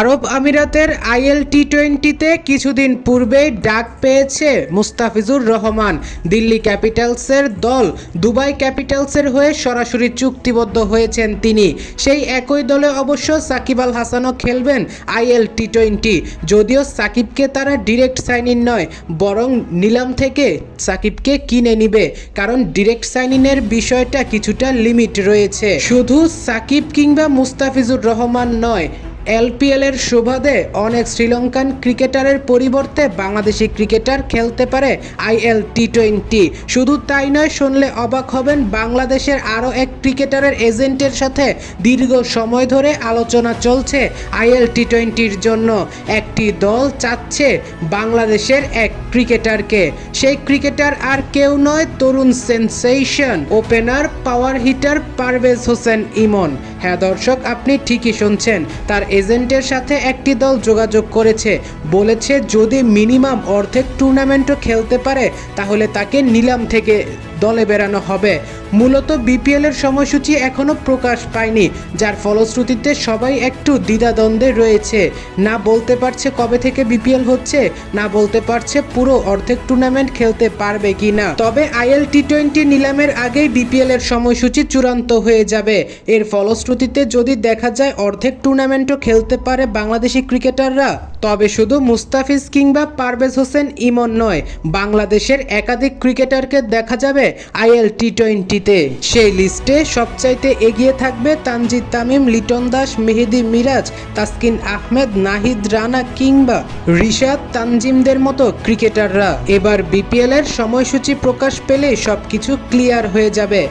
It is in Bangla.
আরব আমিরাতের আইএল টি টোয়েন্টিতে কিছুদিন পূর্বেই ডাক পেয়েছে মুস্তাফিজুর রহমান। দিল্লি ক্যাপিটালসের দল দুবাই ক্যাপিটালসের হয়ে সরাসরি চুক্তিবদ্ধ হয়েছেন তিনি। সেই একই দলে অবশ্য সাকিব আল হাসানও খেলবেন আইএল টি টোয়েন্টি যদিও সাকিবকে তারা ডিরেক্ট সাইন ইন নয়, বরং নিলাম থেকে সাকিবকে কিনে নিবে, কারণ ডিরেক্ট সাইন বিষয়টা কিছুটা লিমিট রয়েছে। শুধু সাকিব কিংবা মুস্তাফিজুর রহমান নয় এলপিএল এর সুবাদে অনেক শ্রীলঙ্কান ক্রিকেটারের পরিবর্তে বাংলাদেশি ক্রিকেটার খেলতে পারে আইএল টি টোয়েন্টি। শুধু তাই নয়, শুনলে অবাক হবেন বাংলাদেশের আরও এক ক্রিকেটারের এজেন্টের সাথে দীর্ঘ সময় ধরে আলোচনা চলছে আইএল টি টোয়েন্টির জন্য। একটি দল চাচ্ছে বাংলাদেশের এক ক্রিকেটারকে। সেই ক্রিকেটার আর কেউ নয়, তরুণ sensation. Opener, power hitter Parvez Hossain Emon. হ্যাঁ দর্শক, আপনি ঠিকই শুনছেন। তার এজেন্টের সাথে একটি দল যোগাযোগ করেছে। বলেছে, যদি মিনিমাম অর্ধেক টুর্নামেন্টও খেলতে পারে, তাহলে তাকে নিলাম থেকে দলে বেরানো হবে। মূলত বিপিএল এর সময়সূচি এখনও প্রকাশ পায়নি, যার ফলশ্রুতিতে সবাই একটু দ্বিধাদ্বন্দ্বে রয়েছে। না বলতে পারছে কবে থেকে বিপিএল হচ্ছে, না বলতে পারছে পুরো অর্ধেক টুর্নামেন্ট খেলতে পারবে কি না তবে আইএল টি টোয়েন্টি নিলামের আগেই বিপিএল এর সময়সূচি চূড়ান্ত হয়ে যাবে। এর ফলশ্রুতিতে যদি দেখা যায় অর্ধেক টুর্নামেন্টও খেলতে পারে বাংলাদেশি ক্রিকেটাররা। তবে শুধু মুস্তাফিজ কিংবা পারভেজ হোসেন ইমন নয়, বাংলাদেশের একাধিক ক্রিকেটারকে দেখা যাবে আইএল টি টোয়েন্টিতে সেই লিস্টে সবচাইতে এগিয়ে থাকবে তানজিদ তামিম, লিটন দাস, মেহেদি মিরাজ, তাসকিন আহমেদ, নাহিদ রানা কিংবা রিশাদ তানজিমদের মতো ক্রিকেটাররা। এবার বিপিএল এর সময়সূচি প্রকাশ পেলে সবকিছু ক্লিয়ার হয়ে যাবে।